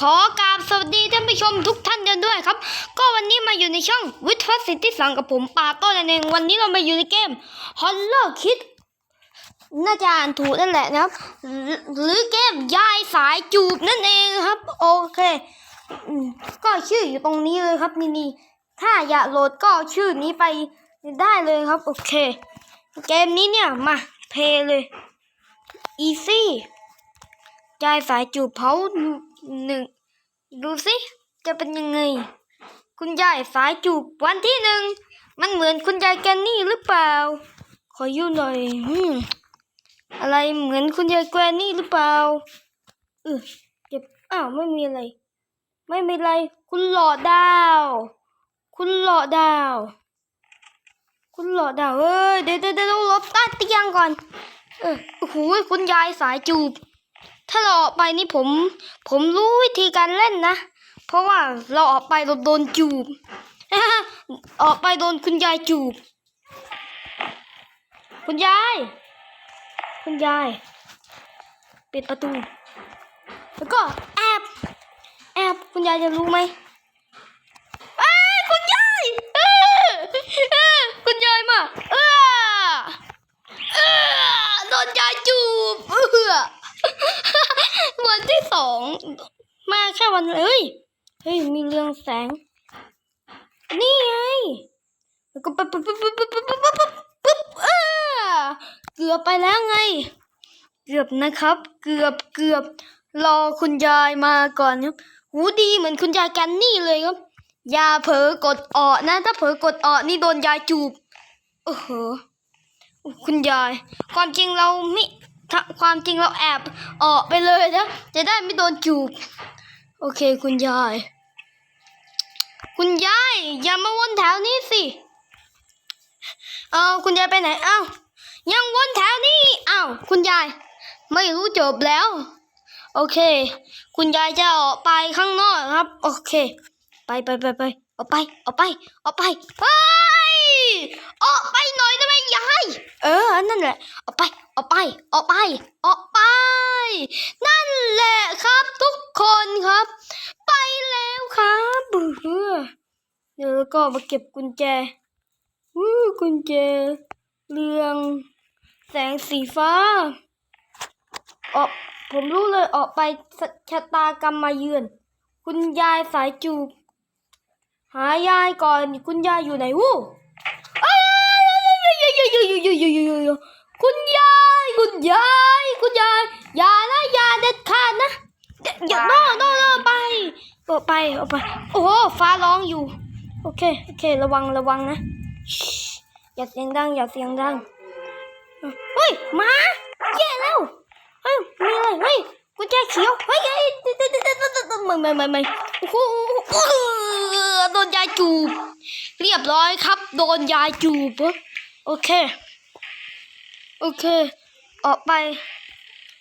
ขอกราบสวัสดีท่านผู้ชมทุกท่านกันด้วยครับ ก็วันนี้มาอยู่ในช่องวิทย์สิทธิสังกับผมปาโต้นั่นเองวันนี้เรามาอยู่ในเกม Horror Kid น่าจะอ่านถูกนั่นแหละนะครับ หรือเกมยายสายจูบนั่นเองครับ โอเค ก็ชื่ออยู่ตรงนี้เลยครับนี่นี่ถ้าอยากโหลดก็ชื่อนี้ไปได้เลยครับ โอเค เกมนี้เนี่ยมาเพลเลย easy ยายสายจูบเผา หนึ่งดูสิจะเป็นยังไง คุณยายสายจูบวันที่หนึ่งมันเหมือนคุณยายแกนนี่หรือเปล่า ขอยุ่หน่อยอืมอะไรเหมือนคุณยายแกนนี่หรือเปล่าเออเก็บอ้าวไม่มีอะไร ไม่มีอะไร คุณหล่อดาว คุณหล่อดาว คุณหล่อดาวเอ้ยเดี๋ยวเดี๋ยวเดี๋ยวหลบใต้เตียงก่อน เออโอ้โหคุณยายสายจูบ ถ้าเราออกไปนี่ผม ผมรู้วิธีการเล่นนะ เพราะว่าเราออกไปเราโดนจูบ ออกไปโดนคุณยายจูบ คุณยาย คุณยาย ปิดประตู แล้วก็แอบแอบคุณยายจะรู้ไหมเอ้ยคุณยายเอ้ยเอ้ยคุณยายมา เออเออโดนยายจูบเออ วันที่สองมาแค่วันเอ้ยเฮ้ยมีเรื่องแสง นี่ไงแล้วก็ปุ๊บปุ๊บปุ๊บปุ๊บปุ๊บปุ๊บปุ๊บปุ๊บเออเกือบไปแล้วไง เกือบนะครับ เกือบเกือบรอคุณยายมาก่อนครับหูดีเหมือนคุณยายกันนี่เลยครับอย่าเผลอกดออกนะถ้าเผลอกดออกนี่โดนยายจูบโอ้โหคุณยาย ความจริงเราไม่ ถ้าความจริงเราแอบออกไปเลยนะ จะได้ไม่โดนจูบ โอเคคุณยาย คุณยาย อย่ามาวนแถวนี้สิ เออคุณยายไปไหนเอ้ายังวนแถวนี้เอ้าคุณยาย ไม่รู้จบแล้ว โอเค คุณยายจะออกไปข้างนอกครับ โอเค ไปไปไปไปออกไปออกไปออกไปเฮ้ ออกไปหน่อยได้ไหมยาย เออ นั่นแหละ ออกไป ออกไป ออกไป ออกไป นั่นแหละครับทุกคนครับ ไปแล้วครับเบื่อเดี๋ยวแล้วก็มาเก็บกุญแจวู้กุญแจ เรือง แสงสีฟ้า ออก ผมรู้เลยออกไปชะตากรรมมาเยือน คุณยายสายจูบ หายายก่อน คุณยายอยู่ไหนวู้ ยคุณยายคุณยายคุณยายอย่านะอย่าเด็ดขาดนะอย่าอย่าโน่โน่โน่ไปออกไปออกไป โอ้โหฟ้าร้องอยู่ โอเคโอเค ระวังระวังนะชิอย่าเสียงดังอย่าเสียงดังเฮ้ยหมาแย่แล้วเฮ้ยมีอะไรเฮ้ยกุญแจเขียวเฮ้ยเฮ้ยไม่ไม่ไม่ไม่โอ้โหโดนยายจูบ เรียบร้อยครับ โดนยายจูบ โอเค โอเค ออกไป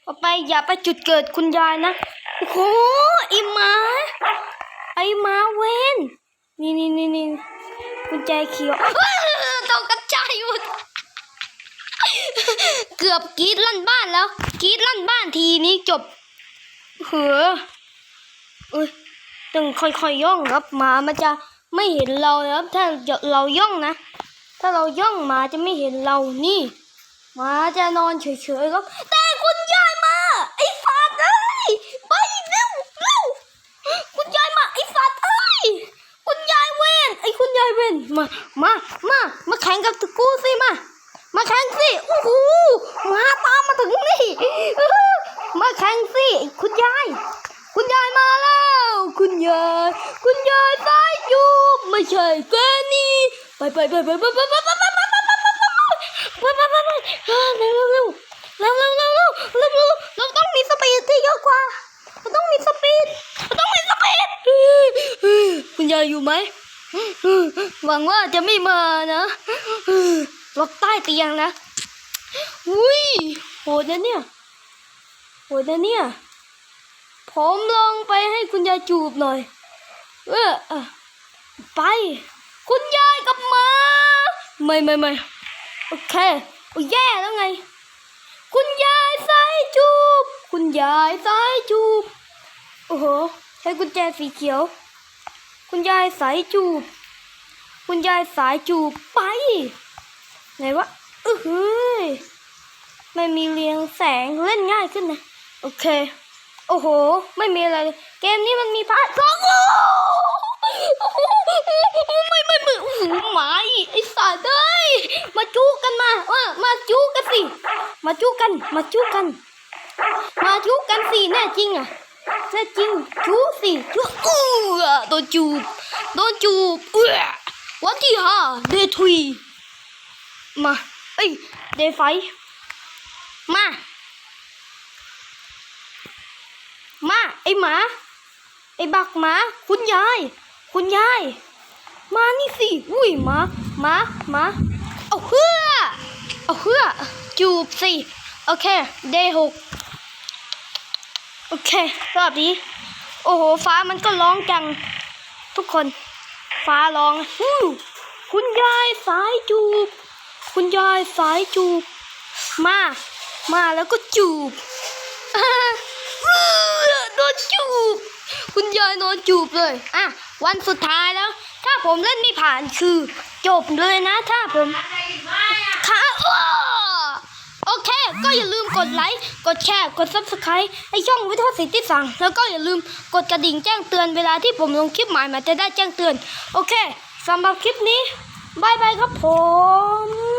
ออกไปอย่าไปจุดเกิดคุณยายนะ โอ้โหไอหมาไอหมาเวนนี่นี่นี่นี่กุญแจเขียวตกกระจายหมดเกือบกรีดลั่นบ้านแล้วกรีดลั่นบ้านทีนี้จบเหอเอ้ยต้องค่อยๆย่องครับหมามันจะไม่เห็นเราครับถ้าเราย่องนะ ถ้าเราย่องหมาจะไม่เห็นเรานี่หมาจะนอนเฉยๆครับ แต่คุณยายมา ไอ้ฟาดเอ้ยไปเร็วเร็วคุณยายมาไอ้ฟาดเอ้ยคุณยายเวนไอ้คุณยายเวนมามามามาแข่งกับตะกูสิมา มาแข่งสิ โอ้โหมาตามมาถึงนี่อื้อมาแข่งสิ คุณยาย คุณยายมาแล้ว คุณยาย คุณยายสายจูบไม่ใช่แกนี่ ไปไปไปไปไปไปไปไปไปไปไปไปไปไปไปไปไปเร็วเร็วเร็วเร็วเร็วเร็วเร็วเร็วเร็วเราต้องมีสปีดที่เยอะกว่าเราต้องมีสปีดเราต้องมีสปีดคุณยายอยู่ไหมหวังว่าจะไม่มานะหลบใต้เตียงนะอุ้ยโหดนะเนี่ยโหดนะเนี่ยผมลองไปให้คุณยายจูบหน่อยเอออะไป คุณยายกลับมา ไม่ไม่ไม่โอเคโอ้ยแย่แล้วไง คุณยายสายจูบ คุณยายสายจูบ โอ้โห ใช้กุญแจสีเขียว คุณยายสายจูบ คุณยายสายจูบไป ไหนวะอือหือไม่มีเรียงแสงเล่นง่ายขึ้นนะ โอเค โอ้โห ไม่มีอะไร เกมนี้มันมีพาร์ทสองอ ไม่ไม่ไม่โอ้โหมาอีกไอ้สัตว์เอ้ยมาจู้กันมาเออมาจู้กันสิ มาจู้กัน มาจู้กัน มาจู้กันสิแน่จริงอะแน่จริงจู้สิจู้อู้อโดนจูบโดนจูบเอ้วันที่ห้าเดทวีมาเอ้ยเดย์ไฟมา มาไอหมา ไอบักหมา คุณยาย คุณยาย มานี่สิ อุ้ยมามามาเอาเพื่อเอาเพื่อจูบสิ โอเคเดย์หกโอเค รอบนี้ โอ้โห ฟ้ามันก็ร้องจัง ทุกคน ฟ้าร้องฮู้คุณยายสายจูบ คุณยายสายจูบ มา มาแล้วก็จูบ อ่าเอื้อโดนจูบ คุณยายนอนจูบเลย อะ วันสุดท้ายแล้ว ถ้าผมเล่นไม่ผ่านคือจบเลยนะ ถ้าผมค่ะอ้อโอเค ก็อย่าลืมกดไลค์ กดแชร์ กด subscribe ให้ช่องวิทยสิทธิสั่งแล้วก็อย่าลืมกดกระดิ่งแจ้งเตือนเวลาที่ผมลงคลิปใหม่มันจะได้แจ้งเตือน โอเคสำหรับคลิปนี้บายบายครับผม